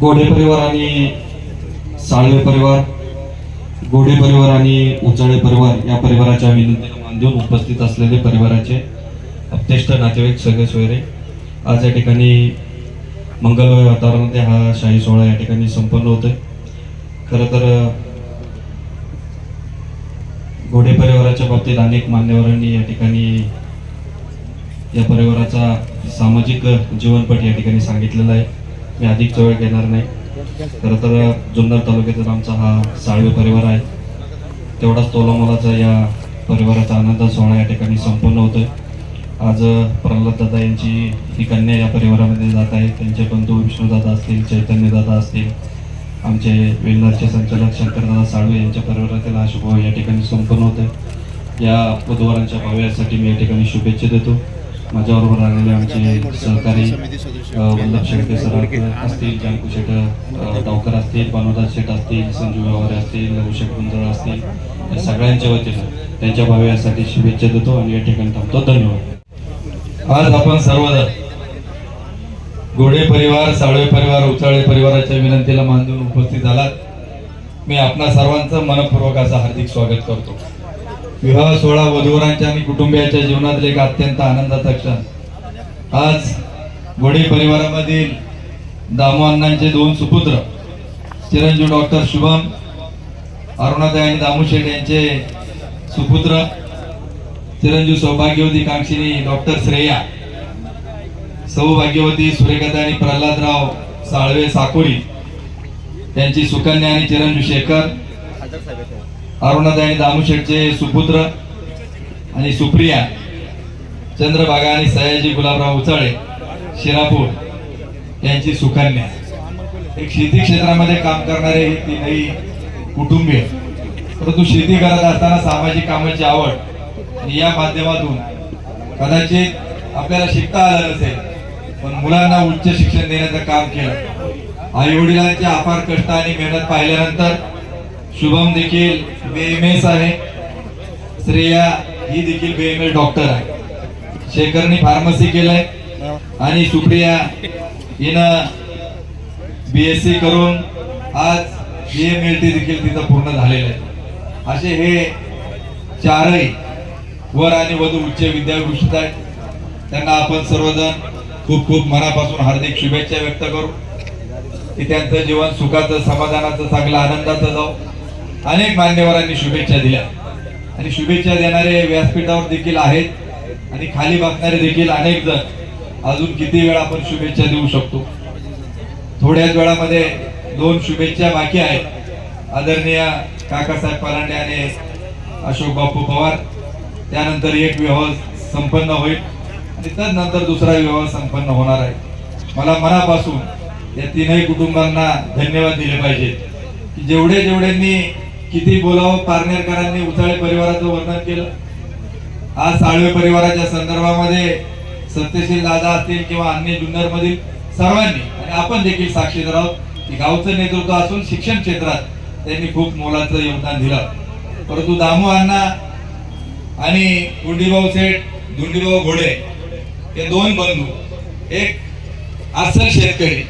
गोडे परिवार आणि साळवे परिवार गोडे परिवार आणि उचाळे परिवार या परिवाराच्या विनंतीला मान देऊन उपस्थित असलेले परिवाराचे अप्तेष्ट नातेवाईक सगळे सोयरे. आज या ठिकाणी मंगलमय वातावरणामध्ये हा शाही सोहळा या ठिकाणी संपन्न होतोय. खरं तर घोडे परिवाराच्या बाबतीत अनेक मान्यवरांनी या ठिकाणी या परिवाराचा सामाजिक जीवनपट या ठिकाणी सांगितलेला आहे. मी अधिक चवळ घेणार नाही. खरं तर जुन्नर तालुक्यातील आमचा हा साळवे परिवार आहे. तेवढाच तोलामोलाचा या परिवाराचा आनंद सोहळा या ठिकाणी संपन्न होतोय. आज प्रल्हाद दादा यांची ही कन्या या परिवारामध्ये जात आहे त्यांचे बंधू विष्णूदादा असतील चैतन्यदादा असतील. आमचे वेलनारचे संचालक शंकरदादा साळवे यांच्या परिवारातील हा शुभ या ठिकाणी संपन्न होतोय. या बुधवारांच्या भाव्यासाठी मी या ठिकाणी शुभेच्छा देतो. माझ्याबरोबर आलेले आमचे सहकारी वल्लभ शेळके सर असतील जानकू शेट अ, डावकर असतील बनोदास शेट असतील संजू व्यवहारे असतील लघुशेठ गुंजळ असतील या सगळ्यांच्या वतीनं त्यांच्या भाव्यासाठी शुभेच्छा देतो आणि या ठिकाणी थांबतो. धन्यवाद. आज आपण सर्वजण घोडे परिवार साळवे परिवार उचाळे परिवाराच्या विनंतीला मान देऊन उपस्थित झालात. मी आपणा सर्वांचं मनपूर्वक असं हार्दिक स्वागत करतो. विवाह सोहळा वधूवरांच्या आणि कुटुंबियाच्या जीवनातील एक अत्यंत आनंदाचा क्षण. आज घोडे परिवारामधील दामू अण्णांचे दोन सुपुत्र चिरंजीव डॉक्टर शुभम अरुणाताई आणि दामू शेठ यांचे सुपुत्र चिरंजीव सौभाग्यवती कांक्षिणी डॉक्टर श्रेया सौभाग्यवती सुरेखाताई आणि प्रल्हादराव साळवे साकोरी त्यांची सुकन्या आणि चिरंजीव शेखर अरुणाताई आणि सुपुत्र आणि सुप्रिया चंद्रभागा आणि सयाजी गुलाबराव उचाळे शिरापूर यांची सुकन्या. एक शेती क्षेत्रामध्ये काम करणारे हे तीनही कुटुंबीय. परंतु शेती करत असताना सामाजिक कामाची आवड या माध्यमातून कदाचित आपल्याला शिकता आलं नसेल पण मुलांना उच्च शिक्षण देण्याचं काम केलं. आई वडिलांचे अपार कष्ट आणि मेहनत पाहिल्यानंतर शुभम देखील बीएमएस आहे. श्रेया ही देखील बीएमएस डॉक्टर आहे. शेखरनी फार्मसी केलंय. आणि सुप्रिया हिनं बी एस सी करून आज बी एम एल टी देखील तिथं पूर्ण झालेलं आहे. असे हे चारही वर आणि वधू उच्च विद्याभूषित आहेत. त्यांना आपण सर्वजण खूप खूप मनापासून हार्दिक शुभेच्छा व्यक्त करू. की त्यांचं जीवन सुखाचं समाधानाचं चांगलं आनंदाचं जाऊ अनेक मान्यवरांनी शुभेच्छा दिल्या. आणि शुभेच्छा देणारे व्यासपीठावर देखील आहेत आणि खाली बसणारे देखील अनेक जण. अजून किती वेळा आपण शुभेच्छा देऊ शकतो? थोड्याच वेळामध्ये दोन शुभेच्छा बाकी आहेत. आदरणीय काकासाहेब परांडे आणि अशोक बापू पवार. त्यानंतर एक विवाह संपन्न होईल. आणि त्यानंतर दुसरा विवाह संपन्न होणार आहे. मला मनापासून या तीनही कुटुंबांना धन्यवाद दिले पाहिजेत. की जेवढे जेवढ्यांनी किती बोलावं पारनेरकरांनी उचाळे परिवाराचं वर्णन केलं? आज साळवे परिवाराच्या संदर्भामध्ये सत्यशील दादा असतील किंवा अन्य जुन्नर मधील सर्वांनी आणि आपण देखील साक्षीदार आहोत की गावचं नेतृत्व असून शिक्षण क्षेत्रात त्यांनी खूप मोलाचं योगदान दिलं. परंतु दामू अण्णा आणि गुंडीभाऊ सेठ धुंडीभाऊ घोडे हे दोन बंधू एक अस्सल शेतकरी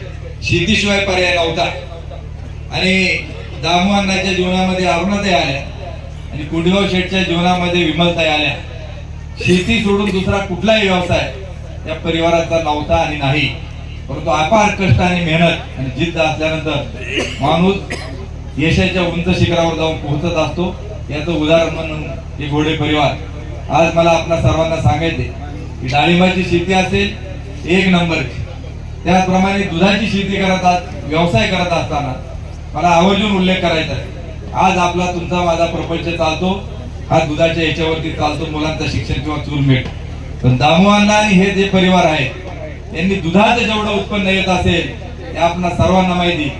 शेतीशिवाय पर्याय नव्हता. आणि दामू अण्णाच्या जीवनामध्ये अरुणाताई आल्या. आणि कुंडगाव शेठच्या जीवनामध्ये विमलताई आल्या. शेती सोडून दुसरा कुठलाही व्यवसाय या परिवाराचा नव्हता आणि नाही. परंतु अपार कष्ट आणि मेहनत आणि जिद्द असल्यानंतर माणूस यशाच्या उंच शिखरावर जाऊन पोहोचत असतो. याचं उदाहरण म्हणून हे घोडे परिवार. आज मला आपल्या सर्वांना सांगायचे की डाळिंबाची शेती असेल एक नंबरची. त्याचप्रमाणे दुधाची शेती करत व्यवसाय करत असताना मला आवर्जून उल्लेख करायचा आहे. आज आपला तुमचा माझा प्रपंच चालतो हा दुधाच्या याच्यावरती चालतो मुलांचं शिक्षण किंवा चूरमेट पण दामोअण्णा आणि हे जे परिवार आहे त्यांनी दुधाचं जेवढं उत्पन्न येत असेल हे आपण सर्वांना माहिती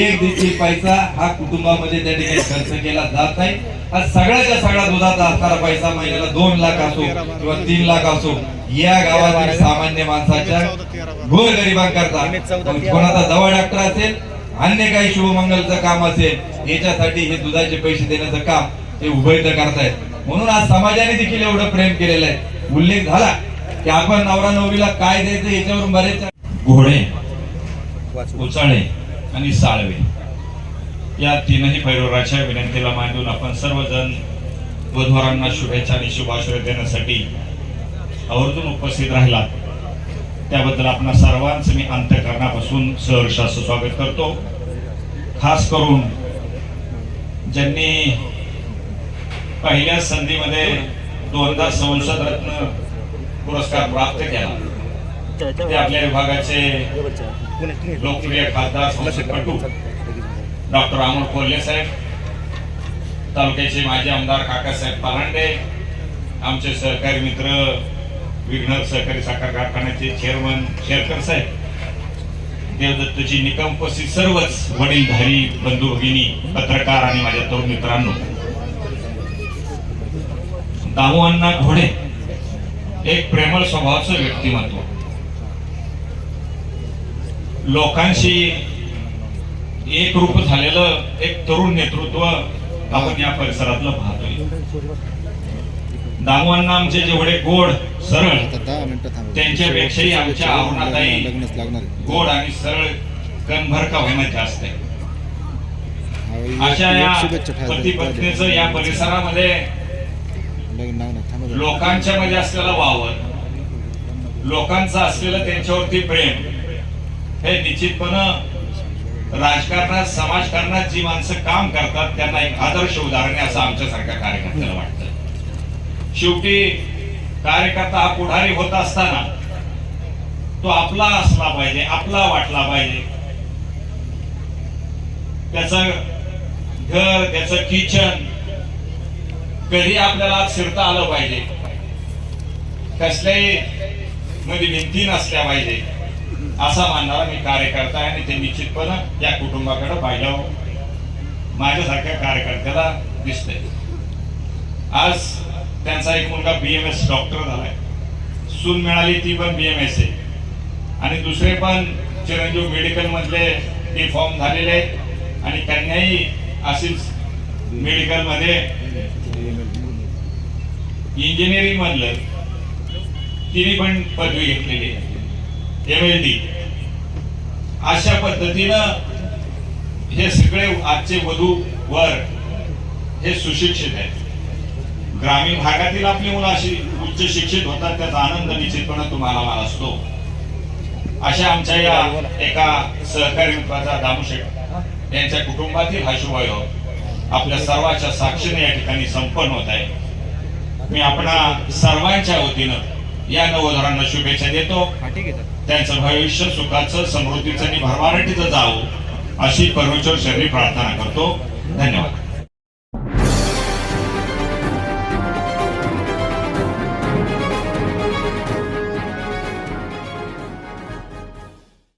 एक देखील पैसा हा कुटुंबामध्ये त्या ठिकाणी खर्च केला जात नाही. हा सगळ्याच्या सगळा दुधाचा असणारा पैसा महिन्याला दोन लाख असो किंवा तीन लाख असो या गावातील सामान्य माणसाच्या गोर गरिबांकरता कोणाचा दवा डॉक्टर असेल अन्य काही शुभमंगलचं काम असेल याच्यासाठी हे दुधाचे पैसे देण्याचं काम ते उभयत करतायत. म्हणून आज समाजाने देखील एवढं प्रेम केलेलं आहे. उल्लेख झाला की आपण नवरा नवरीला काय द्यायचं याच्यावरून बरेच घोडे उचाळे आणि साळवे या तीनही पैरोराच्या विनंतीला मांडून आपण सर्वजण वधवारांना शुभेच्छा आणि शुभाशय देण्यासाठी आवर्जून उपस्थित राहिला त्याबद्दल आपणा सर्वांचं मी अंतकरणापासून सहर्ष असं स्वागत करतो. खास करून ज्यांनी पहिल्या संधीमध्ये दोनदा संसद रत्न पुरस्कार प्राप्त केला ते आपल्या विभागाचे लोकप्रिय खासदार संसदपटू डॉक्टर अमोल कोल्हे साहेब तालुक्याचे माजी आमदार काकासाहेब पारांडे आमचे सहकारी मित्र विघ्नर सहकारी साखर कारखान्याचे चेअरमन शेरकर साहेब. देवदत्तची निकम उपस्थित सर्वच वडीलधारी बंधू भगिनी पत्रकार आणि माझ्या तरुण मित्रांनो. दामोअण्णा घोडे एक प्रेमळ स्वभावाचं व्यक्तिमत्व. लोकांशी एक रूप झालेलं एक तरुण नेतृत्व आपण या परिसरातलं पाहतोय. दामोअण्णा आमचे जेवढे गोड सरळ त्यांच्यापेक्षाही आमच्या आहे. गोड आणि सरळ कणभर का होईना जास्त आहे अशा या. पती पत्नीचं या परिसरामध्ये. लोकांच्या मध्ये असलेला वावर लोकांचं असलेलं त्यांच्यावरती प्रेम हे निश्चितपणं राजकारणात समाजकारणात जी माणसं काम करतात त्यांना एक आदर्श उदाहरण आहे असं आमच्यासारख्या कार्यकर्त्याला वाटतं शेवटी कार्यकर्ता हा पुढारी होत असताना तो आपला असला पाहिजे आपला वाटला पाहिजे. त्याचं घर त्याचं किचन कधी आपल्याला फिरता शिरता आलं पाहिजे? कसल्याही मध्ये भिंती नसल्या पाहिजे. असा मानणारा मी कार्यकर्ता आहे आणि ते निश्चितपणे या कुटुंबाकडे पाहिलं. माझ्यासारख्या कार्यकर्त्याला दिसतंय. आज त्यांचा एक मुलगा बीएमएस डॉक्टर झालाय. सून मिळाली ती पण बीएमएस आहे आणि दुसरे पण चिरंजीव मेडिकल मधले फॉर्म झालेले आहेत. आणि त्यांनाही असेच मेडिकलमध्ये इंजिनिअरिंग मधलं तिने पण पदवी घेतलेली एम एल डी अशा पद्धतीनं हे सगळे आजचे वधू वर हे सुशिक्षित आहेत. ग्रामीण भागातील आपली मुलं अशी उच्च शिक्षित होतात त्याचा आनंद निश्चितपणे तुम्हाला मला असतो. अशा आमच्या या एका सहकारी मित्राचा दामूशेठ यांच्या कुटुंबातील हा शुभयोग आपल्या सर्वांच्या साक्षीने या ठिकाणी संपन्न होत आहे. मी आपणा सर्वांच्या वतीनं या नवोधरांना शुभेच्छा देतो. त्यांचं भविष्य सुखाचं समृद्धीचं आणि भरभराटीचं जावं अशी परमेश्वर शरीर प्रार्थना करतो. धन्यवाद.